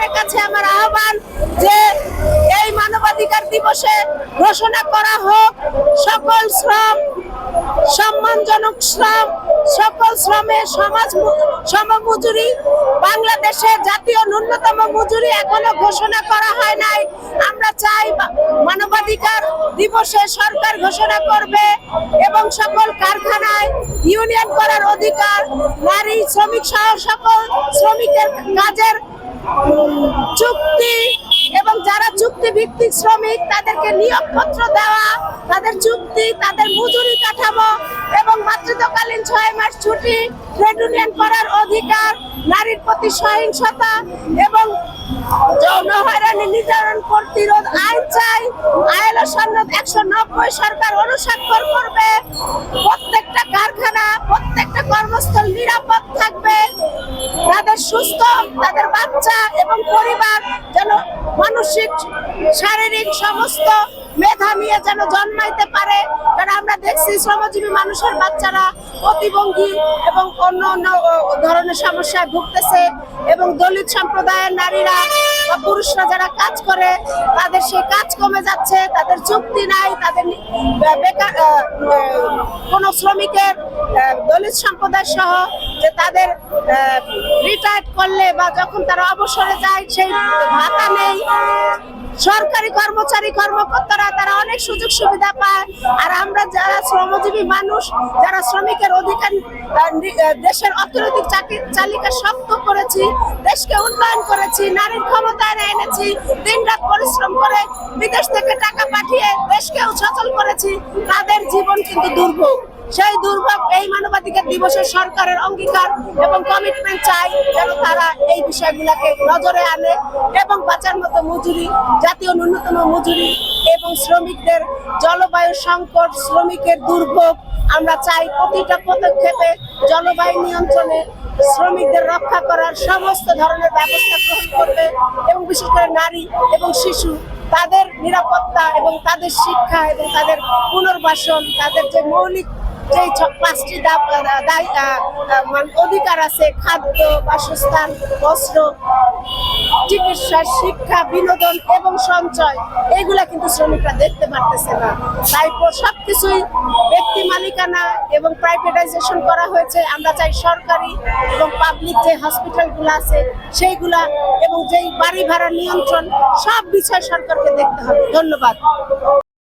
সরকারের কাছে আমার আহ্বান যে এই মানবাধিকার দিবসে ঘোষণা করা হোক, সকল শ্রম, সম্মানজনক শ্রম, সকল সমাজ সমমজুরি, বাংলাদেশে জাতীয় ন্যূনতম মজুরি এখনও ঘোষণা করা হয় নাই। আমরা চাই মানবাধিকার দিবসে সরকার ঘোষণা করবে এবং সকল কারখানায় ইউনিয়ন করার অধিকার, নারী, শ্রমিক সহ সকল শ্রমিকের কাজের চুক্তি এবং যারা চুক্তি ভিত্তিক শ্রমিক, তাদেরকে নিয়োগপত্র দেওয়া, তাদের চুক্তি, তাদের মজুরি কাঠামো এবং মাতৃত্বকালীন ছয় মাস ছুটি ট্রেড ইউনিয়ন করার অধিকার, নারীর প্রতি সহিংসতা এবং যৌন হয়রানি নির্যাতন প্রতিরোধ আইন চাই। আইএলও সনদ একশো নব্বই সরকার অনুস্বাক্ষর করবে। সুস্থ, তাদের বাচ্চা এবং পরিবার যেন মানসিক, শারীরিক সমস্ত মেধা নিয়ে যেন জন্মাইতে পারে। কারণ আমরা দেখছি শ্রমজীবী মানুষের বাচ্চারা প্রতিবন্ধী এবং অন্য অন্য ধরনের সমস্যায় ভুগতেছে এবং দলিত সম্প্রদায়ের নারীরা বা পুরুষরা যারা কাজ করে, তাদের সেই কাজ কমে যাচ্ছে, তাদের চুক্তি নাই, তাদের বেকার কোনো শ্রমিকের দলিত সম্প্রদায় সহ যে তাদের রিটায়ার্ড করলে বা যখন তারা অবসরে যায়, সেই ভাতা নেই। সরকারি কর্মচারী, কর্মকর্তারা তারা অনেক সুযোগ সুবিধা পায়। আর আমরা যারা শ্রমজীবী মানুষ, যারা শ্রমিকের অধিকার দেশের অর্থনৈতিক চালিকা শক্ত করেছি, দেশকে উন্নয়ন করেছি, নারীর ক্ষমতায়ন এনেছি, দিনরাত পরিশ্রম করে বিদেশ থেকে টাকা পাঠিয়ে দেশকেও সচল করেছি, তাদের জীবন কিন্তু দুর্ভোগ। সেই দুর্ভোগ এই মানবাধিকার দিবসে সরকারের অঙ্গীকার এবং কমিটমেন্ট চাই যেন তারা এই বিষয়গুলোকে নজরে আনে এবং বাঁচার মতো মজুরি, জাতীয় ন্যূনতম মজুরি এবং শ্রমিকদের জলবায়ু সংকট, শ্রমিকের দুর্ভোগ আমরা চাই প্রতিটা পদক্ষেপে জলবায়ু নিয়ন্ত্রণে শ্রমিকদের রক্ষা করার সমস্ত ধরনের ব্যবস্থা গ্রহণ করবে এবং বিশেষ করে নারী এবং শিশু তাদের নিরাপত্তা এবং তাদের শিক্ষা এবং তাদের পুনর্বাসন, তাদের যে মৌলিক যে পাঁচটি অধিকার আছে, খাদ্য, বাসস্থান, বস্ত্র, চিকিৎসা, শিক্ষা, বিনোদন এবং সঞ্চয়, এগুলা কিন্তু শ্রমিকরা দেখতে পারতেছে না। তাই সবকিছুই ব্যক্তি মালিকানা এবং প্রাইভেটাইজেশন করা হয়েছে। আমরা চাই সরকারি এবং পাবলিক যে হসপিটালগুলো আছে, সেইগুলা এবং যেই বাড়ি ভাড়া নিয়ন্ত্রণ, সব বিষয় সরকারকে দেখতে হবে। ধন্যবাদ।